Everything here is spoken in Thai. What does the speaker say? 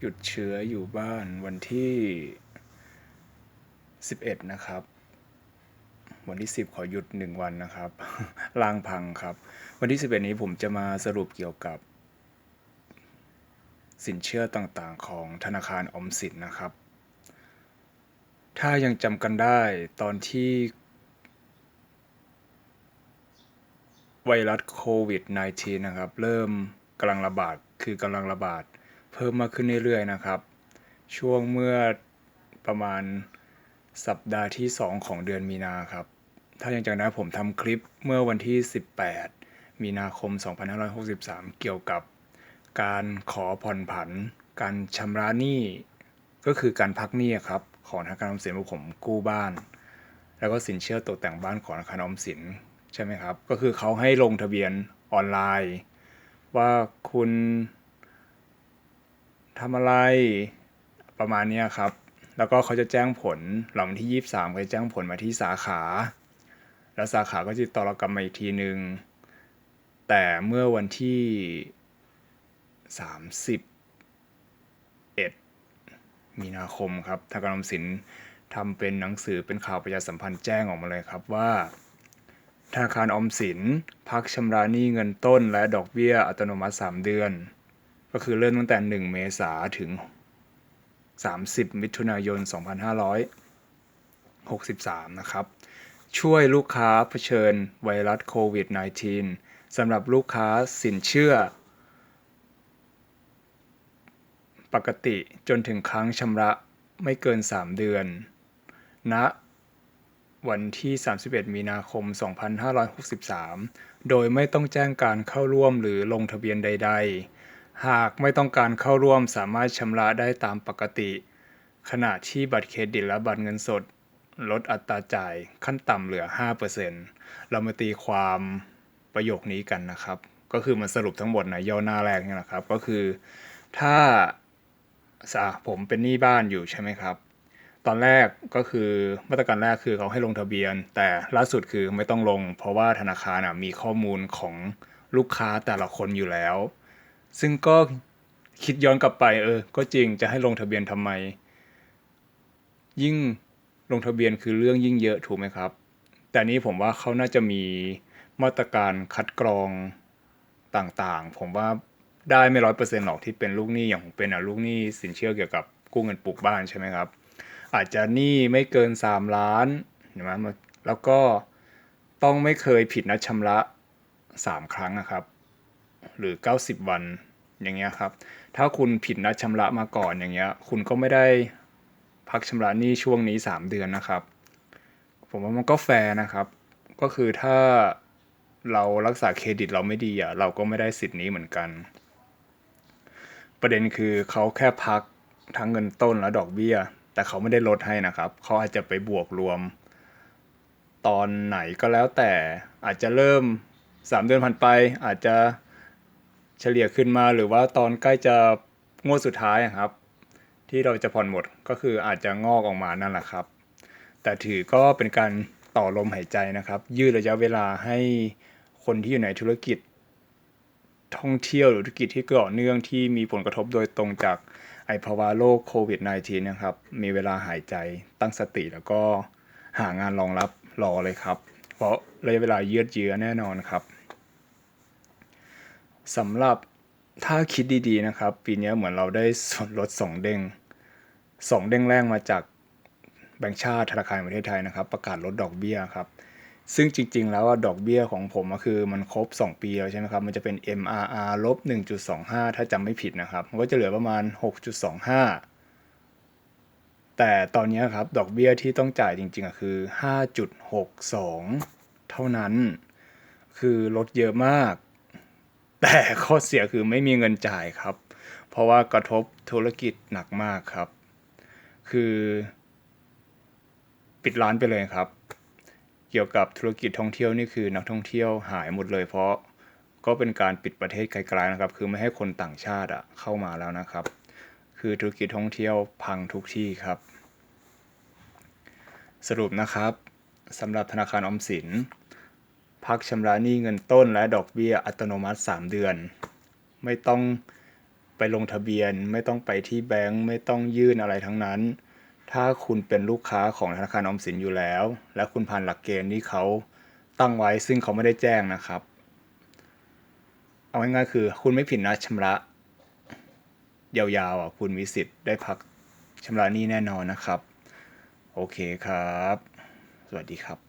หยุดเชื้ออยู่บ้านวันที่ 11 นะครับ วันที่ 10 ขอหยุด 1 วันนะครับล่างพังครับ วันที่ 11 นี้ผมจะมาสรุปเกี่ยวกับ สินเชื่อต่างๆ ของธนาคารออมสินนะครับ ถ้ายังจำกันได้ตอนที่ไวรัสโควิด -19 นะครับ เริ่มกำลังระบาดคือกำลังระบาด เพิ่มมากขึ้นเรื่อยๆนะครับ ช่วงเมื่อประมาณสัปดาห์ที่ 2 ของเดือนมีนาครับ ถ้ายังจำได้ผมทำคลิปเมื่อวันที่ 18 มีนาคม 2563 เกี่ยวกับการขอผ่อนผัน การชำระหนี้ ก็คือการพักหนี้ครับ ของธนาคารออมสินผมกู้บ้าน แล้วก็สินเชื่อตกแต่งบ้านของธนาคารออมสินใช่ไหมครับ ก็คือเขาให้ลงทะเบียนออนไลน์ ว่าคุณ ทำอะไรประมาณเนี้ครับ แล้วก็เขาจะแจ้งผลหลังวันที่23เขาจะแจ้งผลมาที่สาขา แล้วสาขาก็จะติดต่อเรากลับมาอีกทีหนึงแต่เมื่อวันที่31มีนาคมครับธนาคารออมสินทำเป็นหนังสือเป็นข่าวประชาสัมพันธ์แจ้งออกมาเลยครับว่าธนาคารออมสินพักชำระหนี้เงินต้นและดอกเบี้ยอัตโนมัติ 3 เดือน ก็คือเริ่มตั้งแต่ 1 เมษาถึง 30 มิถุนายน 2563 นะครับ ช่วยลูกค้าเผชิญไวรัสโควิด -19 สำหรับลูกค้าสินเชื่อ ปกติจนถึงครั้งชำระไม่เกิน 3 เดือนณวันที่ 31 มีนาคม 2563 โดยไม่ต้องแจ้งการเข้าร่วมหรือลงทะเบียนใด ๆ หากไม่ต้องการเข้าร่วมสามารถชำระได้ตามปกติ ขณะที่บัตรเครดิตและบัตรเงินสด ลดอัตราจ่ายขั้นต่ำเหลือ 5%เรามาตีความประโยคนี้กันนะครับ ก็คือมันสรุปทั้งหมดในย่อหน้าแรกนี่แหละครับ ก็คือถ้าสะผมเป็นหนี้บ้านอยู่ใช่ไหมครับ ตอนแรกก็คือมาตรการแรกคือเขาให้ลงทะเบียน แต่ล่าสุดคือไม่ต้องลง เพราะว่าธนาคารอะมีข้อมูลของลูกค้าแต่ละคนอยู่แล้ว ซึ่งก็คิดย้อนกลับไป เออ ก็จริงจะให้ลงทะเบียนทำไม ยิ่งลงทะเบียนคือเรื่องยิ่งเยอะถูกไหมครับ แต่นี้ผมว่าเขาน่าจะมีมาตรการคัดกรองต่างๆ ผมว่าได้ไม่ร้อยเปอร์เซ็นต์หรอกที่เป็นลูกหนี้อย่างผมเป็นอะลูกหนี้สินเชื่อเกี่ยวกับกู้เงินปลูกบ้านใช่ไหมครับ อาจจะหนี้ไม่เกิน3ล้านเห็นไหมแล้วก็ต้องไม่เคยผิดนัดชำระ3ครั้งนะครับ หรือ 90 วันอย่างเงี้ยครับ ถ้าคุณผิดนัดชำระมาก่อนอย่างเงี้ย คุณก็ไม่ได้พักชำระหนี้ช่วงนี้ 3 เดือนนะครับ ผมว่ามันก็แฟร์นะครับ ก็คือถ้าเรารักษาเครดิตเราไม่ดีอะเราก็ไม่ได้สิทธิ์นี้เหมือนกัน ประเด็นคือเขาแค่พักทั้งเงินต้นและดอกเบี้ย แต่เขาไม่ได้ลดให้นะครับ เขาอาจจะไปบวกรวม ตอนไหนก็แล้วแต่อาจจะเริ่ม 3 เดือนผ่านไปอาจจะ เฉลี่ยขึ้นมาหรือว่าตอนใกล้จะงวดสุดท้ายอะครับ ที่เราจะผ่อนหมดก็คืออาจจะงอกออกมานั่นแหละครับ แต่ถือก็เป็นการต่อลมหายใจนะครับ ยืดระยะเวลาให้คนที่อยู่ในธุรกิจ ท่องเที่ยวหรือธุรกิจที่เกี่ยวเนื่องที่มีผลกระทบโดยตรงจากไอภาวะโรคโควิด -19 นะครับ มีเวลาหายใจตั้งสติแล้วก็หางานรองรับรอเลยครับ เพราะระยะเวลายืดเยื้อแน่นอนครับ สำหรับถ้าคิดดีๆนะครับ ปีนี้เหมือนเราได้ส่วนลด 2 เด้ง 2 เด้งแรกมาจากแบงก์ชาติธนาคารประเทศไทยนะครับ ประกาศลดดอกเบี้ยครับซึ่งจริง ๆ แล้วดอกเบี้ยของผมก็คือมันครบ 2 ปีแล้วใช่ไหมครับ มันจะเป็น MRR ลบ 1.25 ถ้าจำไม่ผิดนะครับ มันก็จะเหลือประมาณ 6.25 แต่ตอนนี้ครับ ดอกเบี้ยที่ต้องจ่ายจริงๆก็คือ 5.62 เท่านั้น คือลดเยอะมาก แต่ข้อเสียคือไม่มีเงินจ่ายครับ เพราะว่ากระทบธุรกิจหนักมากครับ คือ ปิดร้านไปเลยครับ เกี่ยวกับธุรกิจท่องเที่ยวนี่คือนักท่องเที่ยวหายหมดเลย เพราะก็เป็นการปิดประเทศไกลๆนะครับ คือไม่ให้คนต่างชาติอะเข้ามาแล้วนะครับ คือธุรกิจท่องเที่ยวพังทุกที่ครับ สรุปนะครับสำหรับธนาคารออมสิน พักชำระหนี้เงินต้นและดอกเบี้ยอัตโนมัติ 3 เดือน ไม่ต้องไปลงทะเบียน ไม่ต้องไปที่แบงก์ไม่ต้องยื่นอะไรทั้งนั้น ถ้าคุณเป็นลูกค้าของธนาคารออมสินอยู่แล้ว และคุณผ่านหลักเกณฑ์ที่เขาตั้งไว้ซึ่งเขาไม่ได้แจ้งนะครับ เอาง่ายๆคือ คุณไม่ผิดนัดชำระ ยาวๆอะคุณมีสิทธิ์ได้พักชำระหนี้แน่นอนนะครับ โอเคครับ สวัสดีครับ